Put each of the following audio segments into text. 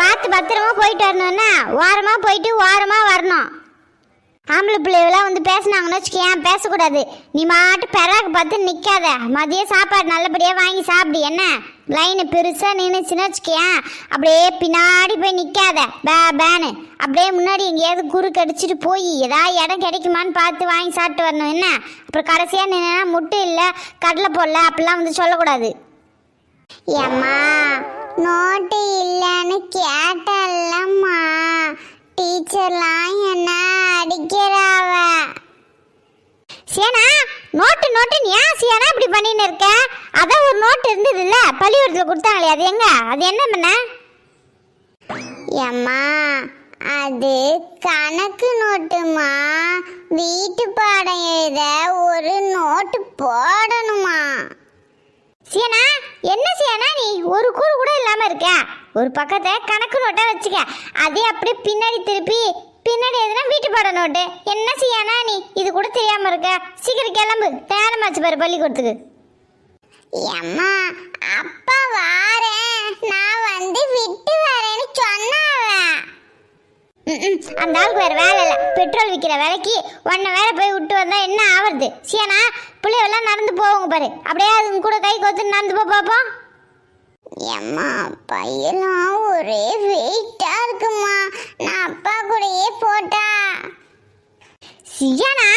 பார்த்து பத்திரமா போயிட்டு வரணும்னா ஓரமாக போயிட்டு ஓரமாக வரணும். ஆம்பளை பிள்ளைகளாம் வந்து பேசுனாங்கன்னு வச்சுக்கேன் பேசக்கூடாது? நீ மாட்டு பெறாக்கு பார்த்து நிற்காத மதியம் சாப்பாடு நல்லபடியாக வாங்கி சாப்பிடு என்ன? லைனு பெருசாக நின்றுச்சுன்னு வச்சுக்கேன் அப்படியே பின்னாடி போய் நிற்காத பே பேனு. அப்படியே முன்னாடி எங்கேயாவது குறு கடிச்சிட்டு போய் ஏதாவது இடம் கிடைக்குமான்னு பார்த்து வாங்கி சாப்பிட்டு வரணும் என்ன? அப்புறம் கடைசியாக நின்னா முட்டு இல்லை கடலை போடல அப்படிலாம் வந்து சொல்லக்கூடாது. ஏம்மா நோட்டு இல்லைன்னு கேட்டல்லம்மா. டீச்சர்லாம் என்ன அடிக்கிறாவ? சேனா நோட்டு நோட்டு ஏன் சேனா இப்படி பண்ணின்னு இருக்க? அதான் ஒரு நோட்டு இருந்ததுல்ல பள்ளிக்கூடத்தில் கொடுத்தாங்களே அது எங்க? அது என்ன பண்ண? ஏம்மா அது கணக்கு நோட்டுமா? வீட்டு பாடம் எழுத ஒரு நோட்டு போடணுமா? சீனா என்ன சீனா நீ ஒரு கூறு கூட இல்லாமல் இருக்க. ஒரு பக்கத்தை கணக்கு நோட்டை வச்சுக்க. அதே அப்படியே பின்னாடி திருப்பி பின்னாடி எதுனா வீட்டு பாட நோட்டு. என்ன செய்யானா நீ? இது கூட தெரியாமல் இருக்க. சீக்கிரம் கிளம்பு. நேரமாச்சு பாரு பள்ளிக்கூடத்துக்கு. அம்மா அப்பா வாரேன். நான் வந்து அந்த ஆளுக்கு வேற வேலை இல்லை. பெட்ரோல் விற்கிற விலைக்கு ஒன்றை வேற போய் விட்டு வந்தா என்ன ஆவறது? சியானா பிள்ளைவெல்லாம் நடந்து போவோங்க பாரு. அப்படியே அதுங்க கூட கை கோத்து நடந்து போ பாப்போம் ஏம்மா பையெல்லாம் ஒரே வெயிட்டா இருக்குமா நான் அப்பா கூடயே போட்டா. சியானா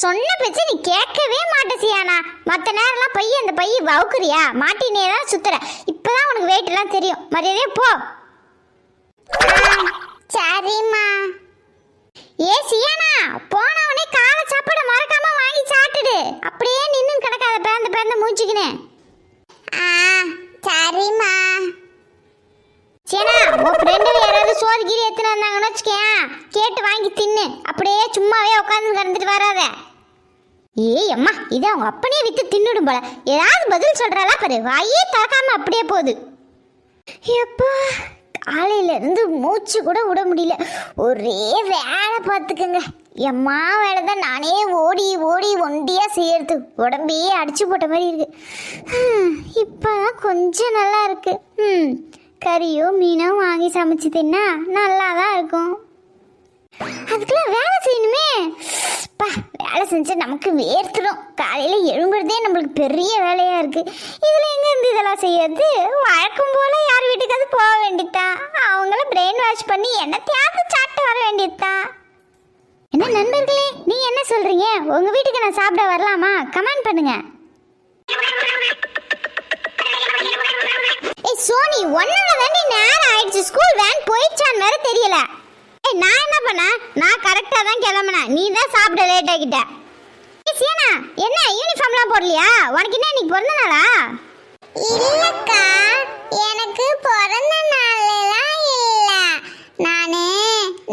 சொன்ன பேச்சு நீ கேட்கவே மாட்ட சியானா மற்ற நேரம்லாம் பைய அந்த பைய வவுக்குறியா? மாட்டினே தான் சுத்துற. இப்பதான் உனக்கு வெயிட் எல்லாம் தெரியும். மரியாதையே போ. சரிம்மா. ஏ சியானா போன உடனே காலை சாப்பாடு மறக்காம வாங்கி சாப்பிட்டுடு. அப்படியே நின்னு கிடக்காத பேந்த பேந்த மூச்சுக்கினே ஆ சரிம்மா. சேனா உன் ஃப்ரெண்டு யாராவது சோறு கீரி எடுத்துன்னு வந்தாங்கன்னு வச்சுக்கேன். கேட்டு வாங்கி தின்னு. அப்படியே சும்மாவே உட்காந்து கிடந்துட்டு வராத. ஏய் அம்மா இதை அவங்க அப்பனே விற்று தின்னுடும் போல. ஏதாவது பதில் சொல்கிறாளா பாரு. வாயே திறக்காம அப்படியே போகுது. எப்பா. காலையிலேருந்து மூச்சு கூட விட முடியல. ஒரே வேலை பார்த்துக்கங்க. எம்மா வேலை தான் நானே ஓடி ஓடி ஒண்டியாக செய்யறது. உடம்பையே அடிச்சு போட்ட மாதிரி இருக்கு. இப்போ கொஞ்சம் நல்லா இருக்கு. ம் கறியோ மீனோ வாங்கி சமைச்சு தின்னா நல்லா தான் இருக்கும். அதுக்கெல்லாம் வேலை செய்யணுமே. செஞ்சு நமக்கு வேர்த்துடும் காலையில் எழும்புறதே நம்மளுக்கு பெரிய வேலையாக இருக்குது இதில் எங்கேருந்து இதெல்லாம் செய்யறது? வழக்கம் போல் யார் வீட்டுக்காவது போக வேண்டியதுதான் அவங்கள பிரெயின் வாஷ் பண்ணி என்னத்தையாவது சாப்பிட்டு வர வேண்டியதுதான் என்ன நண்பர்களே நீ என்ன சொல்கிறீங்க உங்கள் வீட்டுக்கு நான் சாப்பிட வரலாமா? கமெண்ட் பண்ணுங்கள் ஏய் சோனி ஒன்னால தாண்டி நேரம் ஆயிடுச்சு. ஸ்கூல் வேன் போயிடுச்சான்னு வேற தெரியல. ஏய் நான் என்ன பண்ணேன்? நான் கரெக்டாக தான் கிளம்புனேன். நீ தான் சாப்பிட லேட் ஆகிட்ட. சியானா என்ன யூனிஃபார்ம்லாம் போடலையா? உனக்கு என்ன இன்னைக்கு பிறந்த நாளா? இல்லக்கா எனக்கு பிறந்த நாளெல்லாம் இல்ல. நானு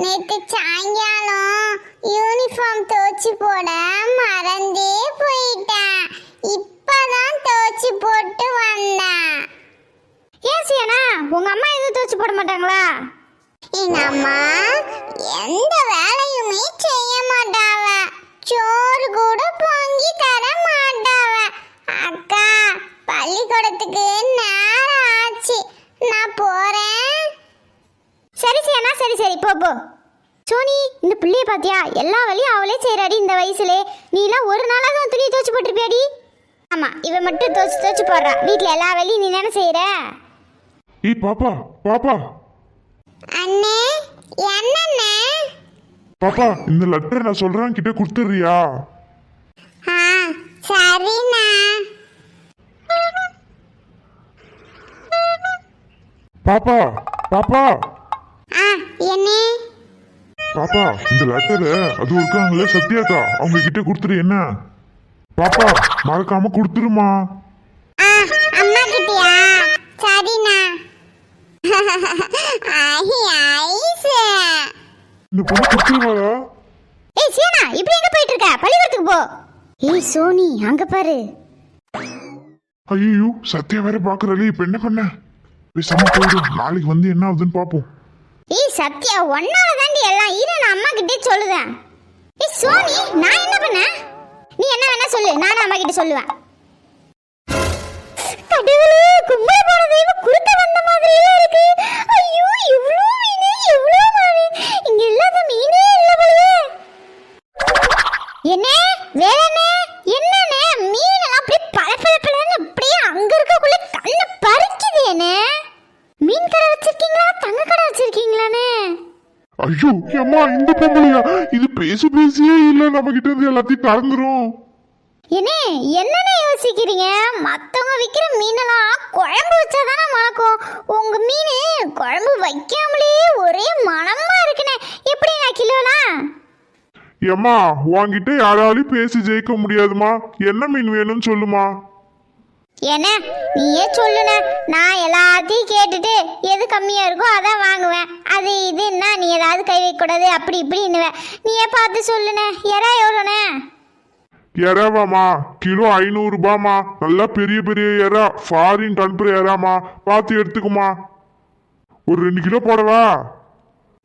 நேத்து சாயங்காலம் யூனிஃபார்ம் துவச்சு போட மறந்தே போயிட்டேன். இப்பதான் துவச்சு போட்டு வந்தேன். ஏன் சியானா உங்க அம்மா எதுவும் துவச்சு போட மாட்டாங்களா? எங்க அம்மா எந்த வேலையுமே செய்ய மாட்டாவ. சோறு கூட பொங்கி தர மாட்டாவ. அக்கா பள்ளிக்கூடத்துக்கு நேரம் ஆச்சு நான் போறேன். சரி சியானா சரி சரி போ போ. சோனி இந்த பிள்ளைய பாத்தியா? எல்லா வேலையும் அவளே செய்யறாடி இந்த வயசுலே. நீ எல்லாம் ஒரு நாளாவது உன் துணியை துவச்சு போட்டிருப்பியாடி? ஆமா இவ மட்டும் துவச்சு துவச்சு போடுறா. வீட்ல எல்லா வேலையும் நீ தானே செய்யற ஏய் பாப்பா பாப்பா. அண்ணே என்னண்ணே? பாப்பா இந்த லெட்டர் நான் சொல்றேன் கிட்ட கொடுத்துறியா சரிண்ணா பாப்பா பாப்பா ஆ என்ன பாப்பா இந்த லெட்டரு அது இருக்காங்களே சத்யாக்கா அவங்க கிட்ட கொடுத்துரு என்ன பாப்பா மறக்காம கொடுத்துருமா அம்மா கிட்டயா சரிண்ணா ஐ ஐஸ் இந்த பொண்ணு கொடுத்துருவாளா ஏய் சீனா இப்படி எங்க போயிட்டு இருக்க பள்ளிக்கூடத்துக்கு போ. ஏய் சோனி அங்க பாரு. ஐயோ சத்யா வேற பாக்குறாளே இப்ப என்ன பண்ண? பேசாம போயிடும் நாளைக்கு வந்து என்ன ஆகுதுன்னு பாப்போம். ஏய் சத்யா ஒன்னால தாண்டி எல்லாம் இரு நான் அம்மா கிட்டே சொல்லுதேன் ஏய் சோனி நான் என்ன பண்ணேன் நீ என்ன வேணா சொல்லு நானும் அம்மா கிட்ட சொல்லுவேன். கடவுளே கும்பல போன தெய்வம் குறுக்க வந்த மாதிரியே இருக்கு. ஐயோ அண்ணே மீன் கடை வச்சிருக்கீங்களா? தங்க கடை வச்சிருக்கீங்களானே? ஐயோ ஏம்மா இந்த பொம்பளையா? இது பேசி பேசியே இல்ல. நம்ம கிட்ட இருந்து எல்லாத்தையும் கறந்துரும் என்னே என்னென்ன யோசிக்கிறீங்க? மற்றவங்க விற்கிற மீனெல்லாம் குழம்பு வச்சாதானே மணக்கும். உங்க மீன் குழம்பு வைக்காமலே ஒரே மனமா இருக்குனே எப்படி நான் கிலோலாம் ஏம்மா உன்கிட்ட யாராலையும் பேசி ஜெயிக்க முடியாதுமா என்ன மீன் வேணும்னு சொல்லுமா என்ன? நீயே சொல்லுன. நான் எல்லாத்தையும் கேட்டுட்டு எது கம்மியா இருக்கோ அதான் வாங்குவேன். அது இதுன்னா நீ ஏதாவது கை வைக்கக்கூடாது அப்படி இப்படின்னுவேன் நீயே பார்த்து சொல்லுன. எறா எவ்வளோண்ணே? எறாவாமா கிலோ ஐநூறு ரூபாமா நல்லா பெரிய பெரிய எறா. ஃபாரின் கண்புற எறாமா பார்த்து எடுத்துக்குமா ஒரு ரெண்டு கிலோ போடவா?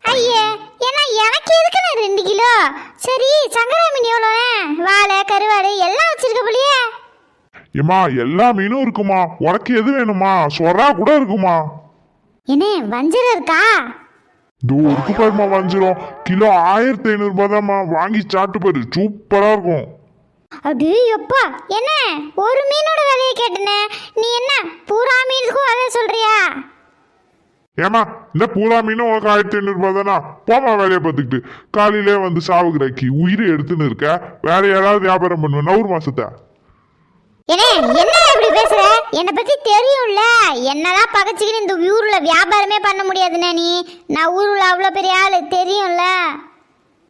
ஐயே ஏன்னா எனக்கு எதுக்குண்ணே ரெண்டு கிலோ? சரி சங்கரா மீன் எவ்வளோண்ணே? வாழை கருவாடு எல்லாம் வச்சிருக்க போலியே. ஏம்மா எல்லா மீனும் இருக்குமா? உனக்கு எது வேணுமா? சொரா கூட இருக்குமா? என்ன வஞ்சரம் இருக்கா? இதோ இருக்கு பாருமா வஞ்சிரும். கிலோ ஆயிரத்தி ஐநூறு ரூபாய் தான்மா வாங்கி சாப்பிட்டு பாரு சூப்பரா இருக்கும். அடி எப்பா? என்ன ஒரு மீனோட விலையை கேட்டனே. நீ என்ன பூரா மீனுக்கும் விலை சொல்றியா? ஏமா இந்த பூரா மீனும் உனக்கு ஆயிரத்தி ஐநூறு ரூபாய் தானா? போமா வேலையை பார்த்துக்கிட்டு. காலையிலே வந்து சாவுகிறாக்கி உயிரை எடுத்துன்னு இருக்க. வேற யாராவது வியாபாரம் பண்ணுவேன் நூறு மாசத்தை. என்ன என்ன இப்படி பேசுற? என்னை பத்தி தெரியும்ல. என்னதான் பகச்சிக்கின்னு இந்த ஊர்ல வியாபாரமே பண்ண முடியாதுண்ணே நீ. நான் ஊர்ல அவ்வளோ பெரிய ஆளு தெரியும்ல.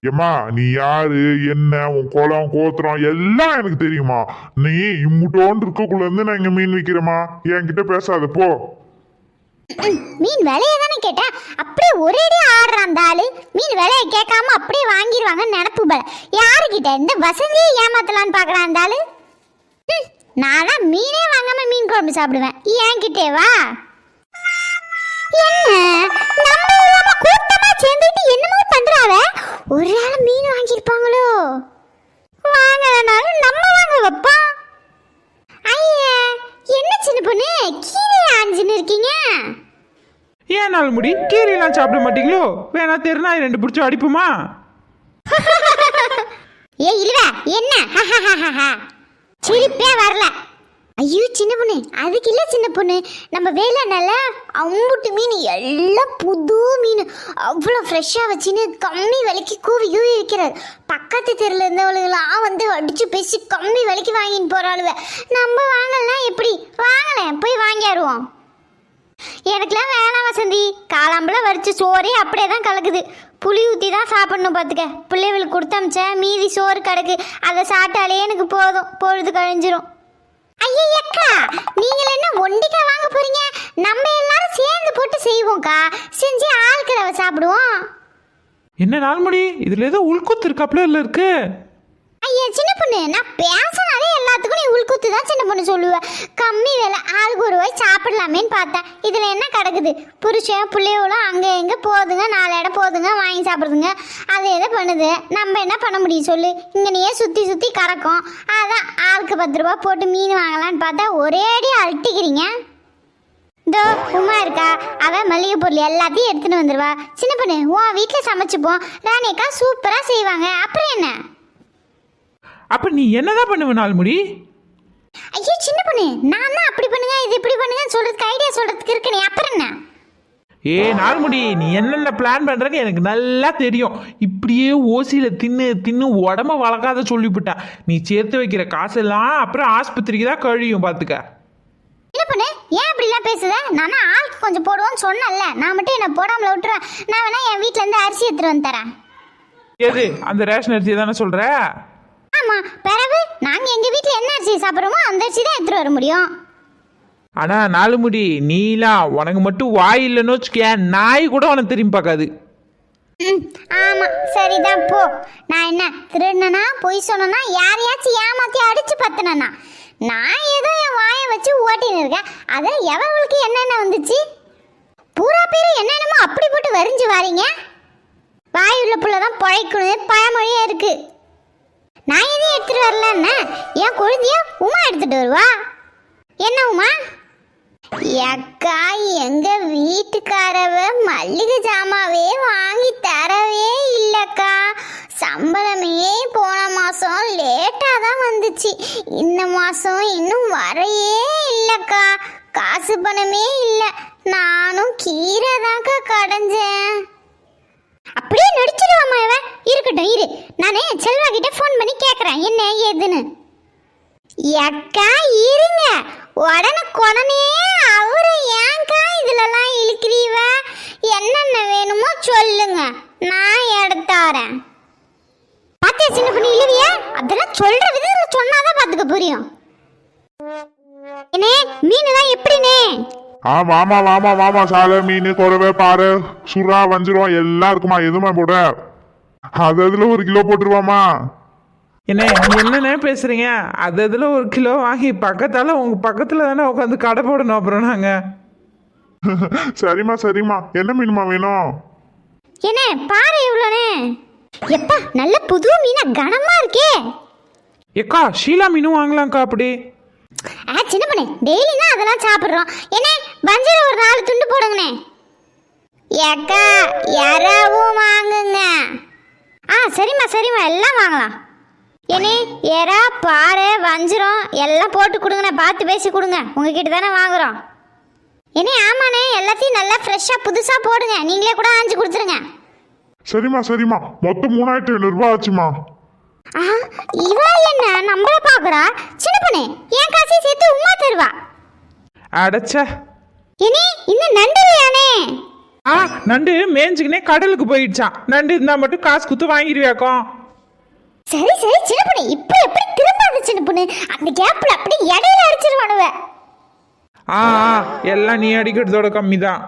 ஏம்மா நீ யாரு என்ன உன் குளம் கோத்திரம் எல்லாம் எனக்கு தெரியுமா நீ இம்முட்டோன்னு இருக்கக்குள்ள இருந்து நான் இங்க மீன் விற்கிறேம்மா என்கிட்ட பேசாத போ. மீன் விலையை தானே கேட்டேன் அப்படியே ஒரேடி ஆடுறான் அந்த ஆளு. மீன் விலையை கேட்காம அப்படியே வாங்கிடுவாங்கன்னு நினப்பு பல. யாருக்கிட்ட இந்த வசந்தியை ஏமாத்தலான்னு பார்க்குறான் அந்த ஆளு. ம், நான்லாம் மீனே வாங்காம மீன் குழம்பு சாப்பிடுவேன். என்கிட்டே வா. என்ன? நம்ம இல்லாம கூட்டமா சேர்ந்துட்டு என்னமோ பண்றாவ? ஒரு ஆள் மீன் வாங்கியிருப்பாங்களோ? வாங்கலனாலும் நம்ம வாங்க வைப்போம் ஐயா என்ன சின்ன பொண்ணு? கீரை ஆஞ்சின்னு இருக்கீங்க. ஏன் நாள் முடி? கீரையெல்லாம் சாப்பிட மாட்டீங்களோ? வேணா தெருநாய் ரெண்டு பிடிச்சி அடிப்புமா? ஏ இழுவ. என்ன? சிரிப்பே வரல. ஐயோ சின்ன பொண்ணு. அதுக்கு இல்லை சின்ன பொண்ணு. நம்ம வேலைனால அம்புட்டு மீன் எல்லாம் புது மீன். அவ்வளோ ஃப்ரெஷ்ஷாக வச்சுன்னு கம்மி விலைக்கு கூவி கூவி விற்கிறார் பக்கத்து தெருவில் இருந்தவளுகளாம் வந்து அடித்து பேசி கம்மி விலைக்கு வாங்கின்னு போகிறாளுவ நம்ம வாங்கலாம் எப்படி? வாங்கலேன் போய் வாங்கிடுவோம் எனக்குலாம் வேணாம் வசந்தி. காலாம்பழம் வரிச்சு சோறே அப்படியே தான் கலக்குது. புளி ஊற்றி தான் சாப்பிடணும் பார்த்துக்க. பிள்ளைகளுக்கு கொடுத்தமிச்சேன் மீதி சோறு கிடக்கு. அதை சாப்பிட்டாலே எனக்கு போதும். பொழுது கழிஞ்சிரும். ஐயக்கா நீங்கள் என்ன ஒண்டிக்கா வாங்க போறீங்க? நம்ம எல்லாரும் சேர்ந்து போட்டு செய்வோம்க்கா. செஞ்சு ஆள்கிறவ சாப்பிடுவோம். என்ன நாள் இதுல ஏதோ உள்கூத்து இருக்காப்ல இல்ல இருக்கு. ஐயா சின்ன பொண்ணு நான் பேசினாலே எல்லாத்துக்கும் நீ உள்குத்து தான் சின்ன பொண்ணு சொல்லுவேன் கம்மி வேலை ஆளுக்கு ஒரு வாய் சாப்பிடலாமேன்னு பார்த்தேன். இதில் என்ன கிடக்குது? புருஷன் பிள்ளையோளும் அங்கே எங்கே போதுங்க நாலு இடம் போதுங்க வாங்கி சாப்பிடுதுங்க. அது எதை பண்ணுது? நம்ம என்ன பண்ண முடியும் சொல்லு? இங்கே நீயே சுற்றி சுற்றி கறக்கும். அதான் ஆளுக்கு பத்து ரூபா போட்டு மீன் வாங்கலான்னு பார்த்தா ஒரே அடி அழட்டிக்கிறீங்க இதோ உமா இருக்கா? அவள் மளிகை பொருள் எல்லாத்தையும் எடுத்துன்னு வந்துடுவா சின்ன பொண்ணு உன் வீட்டில் சமைச்சுப்போம். ராணிக்கா சூப்பராக செய்வாங்க. அப்புறம் என்ன? அப்ப நீ என்னதான் பண்ணுவ நாள் முடி ஐயோ சின்ன பொண்ணு நான் தான் அப்படி பண்ணுங்க இது இப்படி பண்ணுங்கன்னு சொல்றதுக்கு ஐடியா சொல்றதுக்கு இருக்கு நீ அப்புறம் என்ன? ஏ நாள்முடி நீ என்னென்ன பிளான் பண்றன்னு எனக்கு நல்லா தெரியும். இப்படியே ஓசியில தின்னு தின்னு உடம்ப வளர்க்காத சொல்லிவிட்டேன் நீ சேர்த்து வைக்கிற காசெல்லாம் அப்புறம் ஆஸ்பத்திரிக்கு தான் கழியும் பாத்துக்க. சின்ன பொண்ணு ஏன் இப்படிலாம் பேசுத? நான் ஆளுக்கு கொஞ்சம் போடுவோன்னு சொன்னேன்ல. நான் மட்டும் என்ன போடாமல விட்டுறேன் நான் வேணா என் வீட்ல இருந்து அரிசி எடுத்துட்டு வந்து தரேன். எது? அந்த ரேஷன் அரிசி தானே சொல்ற? ஆமா. பிறகு நாங்க எங்க வீட்ல என்ன அரிசி சாப்பிடுறோமோ அந்த அரிசி தான் எடுத்துட்டு வர முடியும். ஆனா நாலுமுடி நீலாம் உனக்கு மட்டும் வாய் இல்லைன்னு வச்சுக்கேன் நாய் கூட உனக்கு திரும்பி பார்க்காது. ஆமா. சரிதான் போ. நான் என்ன திருடனா பொய் சொன்னா யாரையாச்சும் ஏமாத்தி அடிச்சு பத்தினா நான் ஏதோ என் வாயை வச்சு ஓட்டின்னு இருக்கேன். அதான் எவங்களுக்கு என்னென்ன வந்துச்சு? பூரா பேர் என்னென்னமோ அப்படி போட்டு வரிஞ்சு வாரீங்க. வாய் உள்ள புள்ள தான் பழைக்கணும் பழமொழியா இருக்கு. நான் எதையும் எடுத்துட்டு வரலன்னா என் குழந்தைய உமா எடுத்துட்டு வருவா. என்ன உமா? அக்கா எங்க வீட்டுக்காரவ மல்லிகை ஜாமாவே வாங்கி தரவே இல்லக்கா. சம்பளமே போன மாசம் லேட்டாக தான் வந்துச்சு. இந்த மாசம் இன்னும் வரையே இல்லைக்கா. காசு பணமே இல்லை. நானும் கீரை தான்க்கா கடைஞ்சேன். அப்படியே நடிச்சிருவாமா இவன். இருக்கட்டும் இரு. நானே செல்வா கிட்ட ஃபோன் பண்ணி கேட்குறேன் என்ன ஏதுன்னு. எக்கா இருங்க. உடனே கொடனே அவரு ஏங்கா இதுலலாம் இழுக்கிறீவ? என்னென்ன வேணுமோ சொல்லுங்க. நான் எடுத்தாரேன் பாத்தியா சின்ன பண்ணி இழுவிய? அதெல்லாம் சொல்ற விதத்துல சொன்னாதான் பாத்துக்க புரியும். என்னே தான் எப்படினே? ஆ வாமா வாமா வாமா சாலை மீன் குறவை பாறை சுறா வஞ்சிரம் எல்லாம் இருக்குமா எதுவுமே போட அது அதுல ஒரு கிலோ போட்டுருவாமா? என்ன என்னண்ணே பேசுறீங்க? அது அதில் ஒரு கிலோ வாங்கி பக்கத்தால உங்க பக்கத்துல தானே உட்காந்து கடை போடணும் அப்புறம் நாங்க. சரிம்மா சரிம்மா. என்ன மீனுமா வேணும்? என்ன பாரு இவ்வளோனே எப்பா நல்ல புது மீனா கனமா இருக்கே. ஏக்கா ஷீலா மீனும் வாங்கலாம்க்கா அப்படி. ஆ சின்ன பண்ணே டெய்லி தான் அதெல்லாம் சாப்பிட்றோம். என்ன வஞ்சரம் ஒரு நாலு துண்டு போடுங்கண்ணே. ஏக்கா எறாவும் வாங்குங்க. ஆ சரிம்மா சரிம்மா எல்லாம் வாங்கலாம். ஏனே எறா பாறை வஞ்சிரம் எல்லாம் போட்டு கொடுங்கண்ணே பார்த்து பேசி கொடுங்க. உங்ககிட்ட தானே வாங்குறோம். ஏனே ஆமாண்ணே எல்லாத்தையும் நல்லா ஃப்ரெஷ்ஷாக புதுசாக போடுங்க. நீங்களே கூட ஆஞ்சு கொடுத்துருங்க. சரிம்மா சரிம்மா. மொத்தம் மூணாயிரத்தி ஐநூறு ரூபாய் ஆச்சுமா ஆ இவ என்ன நம்மள பாக்குறா சின்ன பொண்ணு என் காசையும் சேர்த்து உமா தருவா. அடைச்சா. இனி இந்த நண்டு இல்லையானே? ஆ நண்டு மேய்ஞ்சுக்கினே கடலுக்கு போயிடுச்சான் நண்டு இருந்தா மட்டும் காசு குத்து வாங்கிடுவியாக்கோம் சரி சரி சின்ன பொண்ணு இப்போ எப்படி திரும்பாது சின்ன பொண்ணு? அந்த கேப்ல அப்படி இடையில அடிச்சிருவானுவ. ஆ ஆ, எல்லாம் நீ அடிக்கிறதோட கம்மி தான்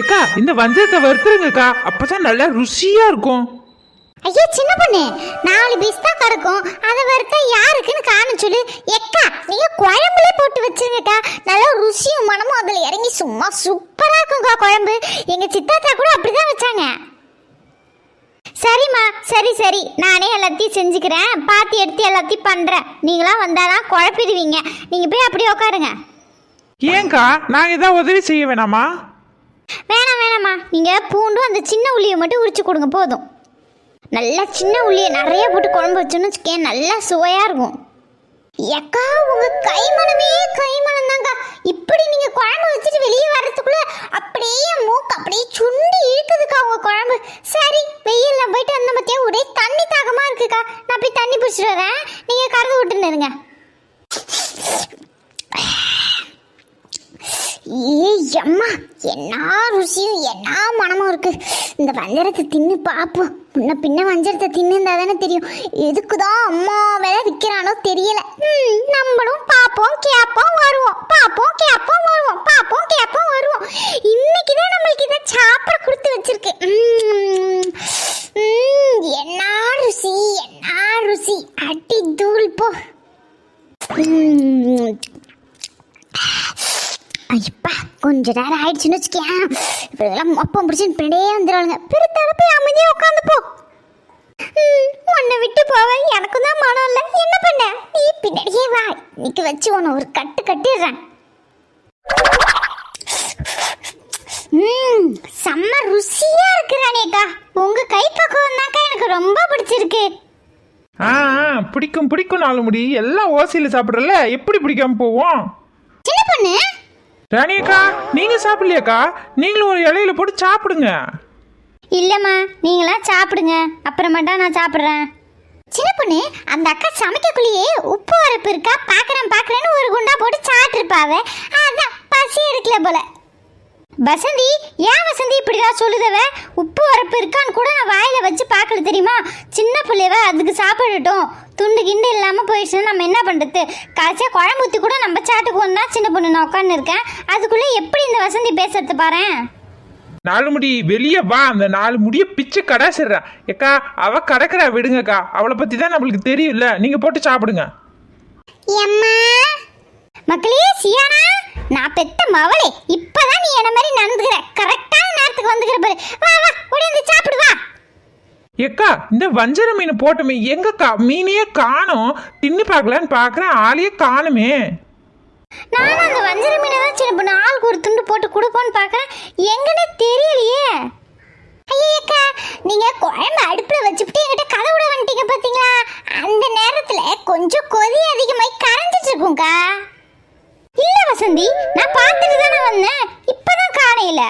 ஏக்கா இந்த வஞ்சரத்தை வறுத்துருங்கக்கா. அப்பதான் நல்லா ருசியா இருக்கும். ஐயோ சின்ன பொண்ணு. நாலு பீஸ் தான் கிடக்கும் அதை வறுத்தா யாருக்குன்னு காணும் சொல்லு. எக்கா நீங்க குழம்புல போட்டு வச்சிருங்கக்கா. நல்லா ருசியும் மனமும் அதுல இறங்கி சும்மா சூப்பரா இருக்கும்க்கா குழம்பு. எங்க சித்தாத்தா கூட அப்படிதான் வச்சாங்க. சரிம்மா சரி சரி. நானே எல்லாத்தையும் செஞ்சுக்கிறேன். பார்த்து எடுத்து எல்லாத்தையும் பண்றேன். நீங்களாம் வந்தாதான் குழப்பிடுவீங்க. நீங்க போய் அப்படியே உட்காருங்க ஏன்க்கா நாங்க ஏதாவது உதவி செய்ய வேணாமா? வேணாம் வேணாம்மா. நீங்க பூண்டும் அந்த சின்ன உள்ளியை மட்டும் உரிச்சு கொடுங்க போதும். நல்லா சின்ன உள்ளியை நிறைய போட்டு குழம்பு வச்சோன்னு வச்சுக்கேன். நல்லா சுவையாக இருக்கும். எக்கா உங்க கைமணமே கைமணம் தாங்க இப்படி நீங்க குழம்பு வச்சுட்டு வெளியே வர்றதுக்குள்ள அப்படியே மூக்கு அப்படியே சுண்டி இழுக்குதுக்கா உங்க குழம்பு. சரி வெயில்ல போயிட்டு வந்த பத்தியா? ஒரே தண்ணி தாகமா இருக்குக்கா. நான் போய் தண்ணி பிடிச்சிட்டு வரேன். நீங்க கறந்து விட்டுன்னு இருங்க. ஏய் அம்மா என்ன ருசியும் என்ன மனமும் இருக்கு. இந்த வஞ்சரத்தை தின்னு பார்ப்போம் முன்ன பின்ன வஞ்சரத்தை தின்னுந்தா தானே தெரியும். எதுக்கு தான் அம்மா வேலை விற்கிறானோ தெரியல. நம்மளும் பார்ப்போம் கேட்போம் வருவோம். பார்ப்போம் கேட்போம் வருவோம். பார்ப்போம் கேட்போம் வருவோம். இன்னைக்கு தான் நம்மளுக்கு இதை சாப்பிட கொடுத்து வச்சிருக்கு ம், ம், என்ன ருசி என்ன ருசி அடி தூள் போ ம், ஐயப்பா கொஞ்ச நேரம் ஆயிடுச்சுன்னு வச்சுக்கேன் இப்படிலாம் மொப்பம் பிடிச்சின்னு பின்னாடியே வந்துடுவாங்க பிறத்தால போய் அமைதியாக உட்காந்து போ. ம், உன்னை விட்டு போவ. எனக்கும் தான் மனம் இல்லை. என்ன பண்ண? நீ பின்னாடியே வா. நிக்க வச்சு உன்னை ஒரு கட்டு கட்டிடுறேன். ம் செம்ம ருசியா இருக்கிறானேக்கா உங்க கைப்பக்குவம் தான்க்கா எனக்கு ரொம்ப பிடிச்சிருக்கு. ஆ ஆ, பிடிக்கும் பிடிக்கும் நாலு முடி. எல்லாம் ஓசையில் சாப்பிட்றல எப்படி பிடிக்காம போவோம்? சின்ன பொண்ணு? ராணியக்கா நீங்க சாப்பிடலையாக்கா? நீங்களும் ஒரு இலையில போட்டு சாப்பிடுங்க. இல்லம்மா நீங்களாம் சாப்பிடுங்க. அப்புறமேட்டா நான் சாப்பிட்றேன். சின்ன பொண்ணு அந்த அக்கா சமைக்கக்குள்ளேயே உப்பு வரப்பு இருக்கா? பார்க்குறேன் பார்க்குறேன்னு ஒரு குண்டா போட்டு சாப்பிட்ருப்பாவ அதான் பசி எடுக்கல போல. வசந்தி ஏன் வசந்தி இப்படிதான் சொல்லுதவ? உப்பு வரப்பு இருக்கான்னு கூட நான் வாயில வச்சு பார்க்கல தெரியுமா? சின்ன பிள்ளைவ அதுக்கு சாப்பிடட்டும். துண்டு கிண்டு இல்லாமல் போயிடுச்சுன்னா நம்ம என்ன பண்ணுறது கடைசியாக குழம்பு ஊற்றி கூட நம்ம சாட்டுக்குவோம் தான் சின்ன பொண்ணு நான் உட்காந்து இருக்கேன். அதுக்குள்ளே எப்படி இந்த வசந்தி பேசுறது பாரேன்? நாலு முடி வெளியே வா. அந்த நாலு முடிய பிச்சு கடாசிடுறேன் ஏக்கா அவ கடக்கிறா விடுங்கக்கா. அவளை பத்தி தான் நம்மளுக்கு தெரியும்ல. நீங்க போட்டு சாப்பிடுங்க. மக்களே சியானா? நான் பெத்த மவளே இப்பதான் நீ என்ன மாதிரி நடந்துக்கிற கரெக்டான நேரத்துக்கு வந்துக்கிற பாரு. வா வா ஓடி வந்து சாப்பிடு வா. ஏக்கா இந்த வஞ்சர மீன் போட்டோமே எங்கக்கா? மீனையே காணோம். தின்னு பார்க்கலான்னு பார்க்குறேன். ஆளையே காணுமே. நானும் அந்த வஞ்சர மீனை தான் சின்ன பொண்ணு ஆளுக்கு ஒரு துண்டு போட்டு கொடுப்போன்னு பார்க்கறேன். எங்கன்னே தெரியலையே. ஐயக்கா நீங்க குழம்பு அடுப்புல வச்சுட்டு என்கிட்ட கதை விட வந்துட்டீங்க பாத்தீங்களா? அந்த நேரத்துல கொஞ்சம் கொதி அதிகமாய் கரைஞ்சிட்டு இருக்கும்க்கா. இல்ல வசந்தி நான் பார்த்துட்டு தானே வந்தேன். இப்பதான் காணையில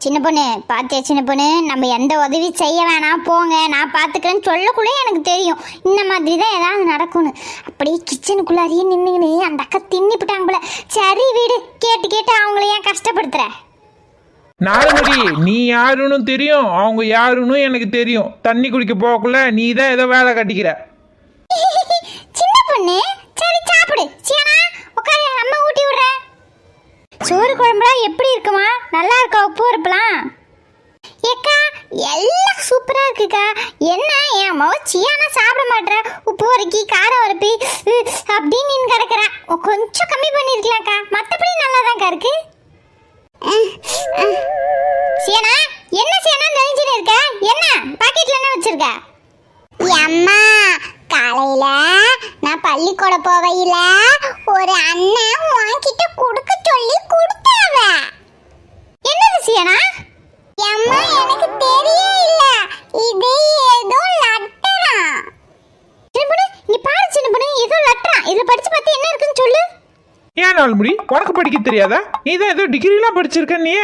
சின்ன பொண்ணு பார்த்தியா சின்ன பொண்ணு? நம்ம எந்த உதவி செய்ய வேணாம் போங்க நான் பார்த்துக்கிறேன்னு சொல்லக்குள்ளே எனக்கு தெரியும். இந்த மாதிரி தான் ஏதாவது நடக்கும்னு. அப்படியே கிச்சனுக்குள்ளாரியே நின்றுங்கன்னு அந்த அக்கா தின்னிப்பிட்டாங்க போல சரி வீடு கேட்டு கேட்டு அவங்கள ஏன் கஷ்டப்படுத்துற? நாலுமுடி நீ யாருன்னு தெரியும். அவங்க யாருன்னு எனக்கு தெரியும். தண்ணி குடிக்க போகக்குள்ள நீ தான் ஏதோ வேலை கட்டிக்கிற. சின்ன பொண்ணு சரி சாப்பிடு. சியானா? உட்காரு ஊட்டி விடுறேன் சோறு குழம்புலாம் எப்படி இருக்குமா? நல்லா இருக்கா? உப்பு இருப்பலாம் ஏக்கா எல்லாம் சூப்பராக இருக்குக்கா. என்ன என் அம்மாவ சியானா சாப்பிட மாட்டேற உப்பு உரைக்கி காரம் உரப்பி அப்படின்னு நின்று கிடக்குறா. கொஞ்சம் கம்மி பண்ணியிருக்கலாம்க்கா மற்றபடி நல்லா இருக்கு. சேனா என்ன சேனா நெஞ்சின்னு இருக்க? என்ன பாக்கெட்ல என்ன வச்சிருக்க? அம்மா காலையில நான் பள்ளிக்கூடம் போகையில ஒரு அண்ணன் உன்கிட்ட கொடுக்க சொல்லி கொடுத்தாவ. என்ன விஷயனா அம்மா எனக்கு தெரியவே இல்ல. இது ஏதோ லட்டரா. சின்ன நீ பாரு சின்ன பொண்ணு ஏதோ லெட்டரா. இதுல படிச்சு பார்த்து என்ன இருக்குன்னு சொல்லு. ஏன் நாலுமுடி உனக்கு படிக்க தெரியாதா? நீ தான் ஏதோ டிகிரிலாம் படிச்சிருக்க நீ.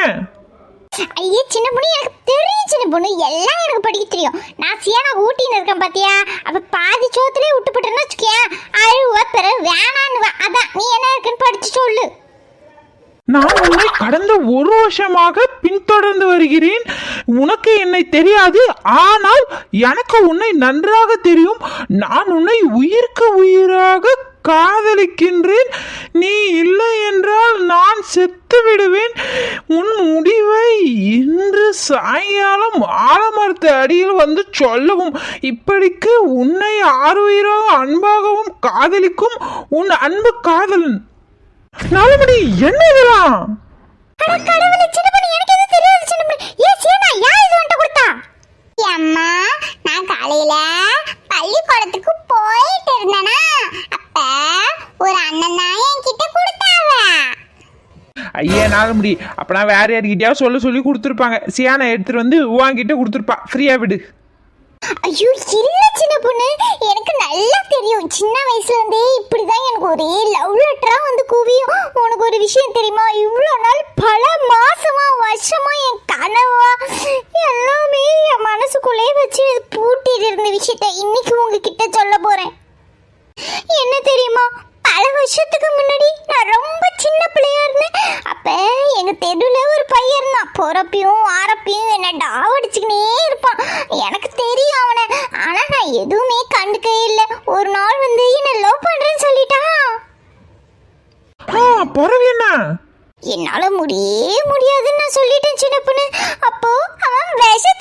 ஐயே சின்ன பொண்ணு எனக்கு தெரியும் சின்ன பொண்ணு. எல்லாம் எனக்கு படிக்க தெரியும். நான் சியானா ஊட்டின்னு இருக்கேன் பாத்தியா? அப்ப பாதி சோத்துலயே விட்டு போட்டேன்னு வச்சுக்கியா அழுவ பிறகு வேணான்னு அதான் நீ என்ன இருக்குன்னு படிச்சு சொல்லு. நான் உன்னை கடந்த ஒரு வருஷமாக பின்தொடர்ந்து வருகிறேன். உனக்கு என்னை தெரியாது. ஆனால் எனக்கு உன்னை நன்றாக தெரியும். நான் உன்னை உயிருக்கு உயிராக காதலிக்கின்றேன். நீ இல்லை என்றால் நான் செத்து விடுவேன் உன் முடிவை இன்று சாயங்காலம் ஆலமரத்து அடியில் வந்து சொல்லவும். இப்படிக்கு உன்னை ஆறுயிராக அன்பாகவும் காதலிக்கும் உன் அன்பு காதலன். நாலுமணி என்ன இதெல்லாம்? சின்ன ஏ இது கொடுத்தா? அம்மா நான் காலையில பள்ளிக்கூடத்துக்கு போயிட்டு இருந்தேனா. அப்ப ஒரு அண்ணன் தான் என்கிட்ட கொடுத்தாவ? ஐயா நாலுமணி அப்பனா வேற யார்கிட்டயாவது சொல்ல சொல்லி கொடுத்துருப்பாங்க. சியானா எடுத்துட்டு வந்து உன்கிட்ட கொடுத்துருப்பா. ஃப்ரீயா விடு. ஐயோ இல்ல சின்ன பொண்ணு. எனக்கு நல்லா தெரியும். சின்ன வயசுல இருந்தே இப்படிதான் எனக்கு ஒரே லவ் லெட்டரா வந்து குவியும். உனக்கு ஒரு விஷயம் தெரியுமா? இவ்வளோ நாள் பல மாசமா வருஷமா என் கனவா எல்லாமே என் மனசுக்குள்ளே வச்சு பூட்டிட்டு இருந்த விஷயத்த இன்னைக்கு உங்ககிட்ட சொல்ல போறேன். என்ன தெரியுமா? பல வருஷத்துக்கு முன்னாடி நான் ரொம்ப சின்ன பிள்ளையா இருந்தேன். அப்ப எங்க தெருவுல ஒரு பையன் இருந்தான். பொறப்பையும் ஆரப்பையும் என்ன டாவடிச்சுக்கினே இருப்பான். எனக்கு தெரியும் அவனை. ஆனா நான் எதுவுமே கண்டுக்கவே இல்லை. ஒரு நாள் வந்து என்ன லவ் பண்றேன்னு சொல்லிட்டான். ஆ பரவி என்ன? என்னால முடியே முடியாதுன்னு நான் சொல்லிட்டேன் சின்ன பொண்ணு. அப்போ அவன் விஷத்தை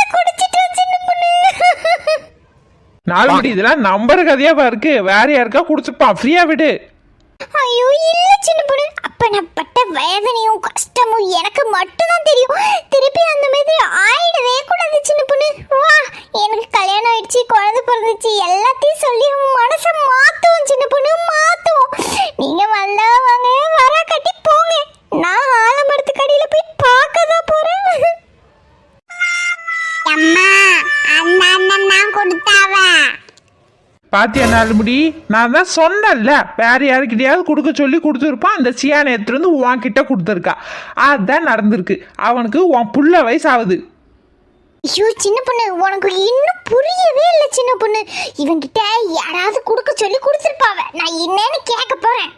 நாலுமணி இதெல்லாம் நம்பர் கதையாவா இருக்கு வேற யாருக்கா கொடுத்துருப்பான். ஃப்ரீயா விடு. ஐயோ இல்ல சின்ன பொண்ணு. அப்ப நான் பட்ட வேதனையும் கஷ்டமும் எனக்கு மட்டும்தான் தெரியும். திருப்பி அந்த மாதிரி ஆயிடவே கூடாது சின்ன பொண்ணு. வா எனக்கு கல்யாணம் ஆயிடுச்சு குழந்தை பிறந்துச்சு. எல்லாத்தையும் சொல்லி மனசை மாத்துவோம் சின்ன பொண்ணு. பாத்தியா நாலுமுடி? நான் தான் சொன்னேன்ல வேற யாருக்கிட்டையாவது கொடுக்க சொல்லி கொடுத்துருப்பான் அந்த சியானை எடுத்துட்டு வந்து உன்கிட்ட கொடுத்துருக்கா. அதான் நடந்திருக்கு. அவனுக்கு உன் புள்ள வயசு ஆகுது ஐயோ சின்ன பொண்ணு உனக்கு இன்னும் புரியவே இல்லை சின்ன பொண்ணு. இவன்கிட்ட யாராவது கொடுக்க சொல்லி கொடுத்துருப்பாவ நான் என்னன்னு கேட்க போறேன்.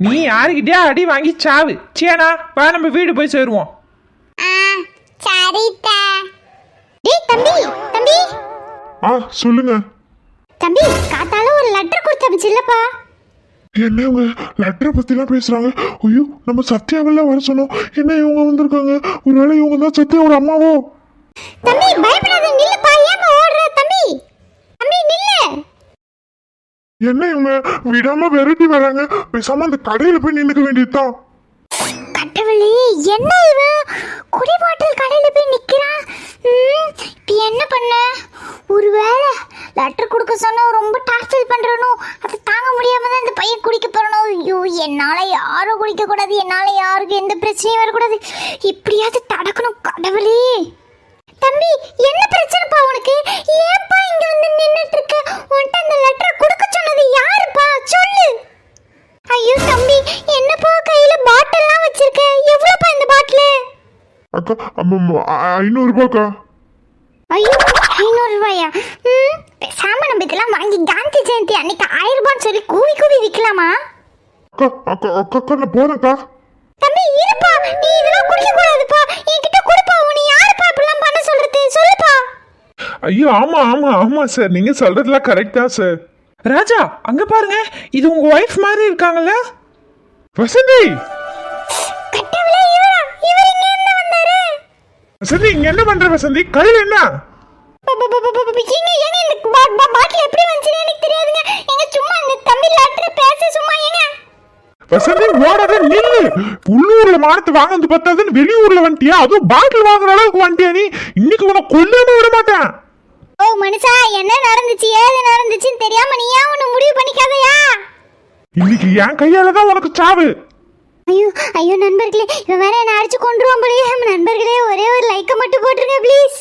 நீ யாருக்கிட்டயா அடி வாங்கி சாவு? சியானா வா நம்ம வீடு போய் சேருவோம். ஆ சரித்தா. டேய் தம்பி தம்பி. ஆ சொல்லுங்க. தம்பி காத்தால ஒரு லெட்டர் கொடுத்தமிச்சில்லப்பா என்ன இவங்க? லெட்டரை பத்திலாம் பேசுறாங்க? ஐயோ நம்ம சத்யாவெல்லாம் வர சொன்னோம். என்ன இவங்க வந்திருக்காங்க? ஒருவேளை இவங்க தான் சத்யாவோட அம்மாவோ? தம்பி பயப்படாத நில்லுப்பா. ஏமா ஓடுற தம்பி? தம்பி நில்லு. என்ன இவங்க? விடாம விரட்டி வராங்க. பேசாம அந்த கடையில போய் நின்னுக்க வேண்டியதுதான். கடவுளே என்ன இவன் குடி பாட்டில் போய் நிக்கிறான் இப்போ என்ன பண்ண? ஒருவேளை லெட்டர் கொடுக்க சொன்னால் ரொம்ப டார்ச்சர் பண்ணுறனும் அதை தாங்க முடியாமல் தான் இந்த பையன் குடிக்க போகிறனும் ஐயோ என்னால் யாரும் குடிக்கக்கூடாது என்னால் யாருக்கும் எந்த பிரச்சனையும் வரக்கூடாது. இப்படியாவது தடக்கணும் கடவுளே. தம்பி என்ன பிரச்சனைப்பா உனக்கு? ஏன்ப்பா இங்க வந்து நின்னுட்டு இருக்க? உன்கிட்ட அந்த லெட்டர் கொடுக்க சொன்னது யாருப்பா? சொல்லு. ஐயோ தம்பி என்னப்பா கையில பாட்டில்லாம் வச்சிருக்க? எவ்வளவுப்பா இந்த பாட்டில் அக்கா ஐநூறுரூபாக்கா. ஐயோ ஐநூறு ரூபாயா ம் பேசாம நம்ம இதெல்லாம் வாங்கி காந்தி ஜெயந்தி அன்னைக்கு ஆயிரம் ரூபான்னு சொல்லி கூவி கூவி விற்கலாமா அக்கா அக்கா அக்கா அக்கா நான் போறேன்க்கா. தம்பி இருப்பா. நீ இதெல்லாம் குடிக்க கூடாதுப்பா என்கிட்ட கொடுப்பா. உன்னை யாருப்பா இப்படிலாம் பண்ண சொல்றது? சொல்லுப்பா. ஐயோ ஆமா ஆமா ஆமா சார் நீங்க சொல்றதுலாம் கரெக்ட் தான் சார் ராஜா அங்க பாருங்க. இது உங்க ஒய்ஃப் மாதிரி இருக்காங்கல்ல? வசந்தி! வசந்தி இங்க என்ன பண்ற வசந்தி? கையில் என்ன? வசந்தி ஓடாத நில்லு. உள்ளூர்ல மானத்து வாங்க வந்து பத்தாதுன்னு வெளியூர்ல வந்துட்டியா அதுவும் பாட்டில் வாங்குற அளவுக்கு வந்துட்டியா நீ? இன்னைக்கு உனக்கு கொல்லாம விட மாட்டேன். ஓ மனுஷா என்ன நடந்துச்சு? ஏது நடந்துச்சுன்னு தெரியாம நீ ஏன் ஒண்ணு முடிவு பண்ணிக்காதயா? இன்னைக்கு என் கையால தான் உனக்கு சாவு. ஐயோ ஐயோ நண்பர்களே இவன் வேற என்ன அடிச்சு கொண்டுருவான் போலயே. நண்பர்களே ஒரே ஒரு லைக்கை மட்டும் போட்டுருங்க ப்ளீஸ்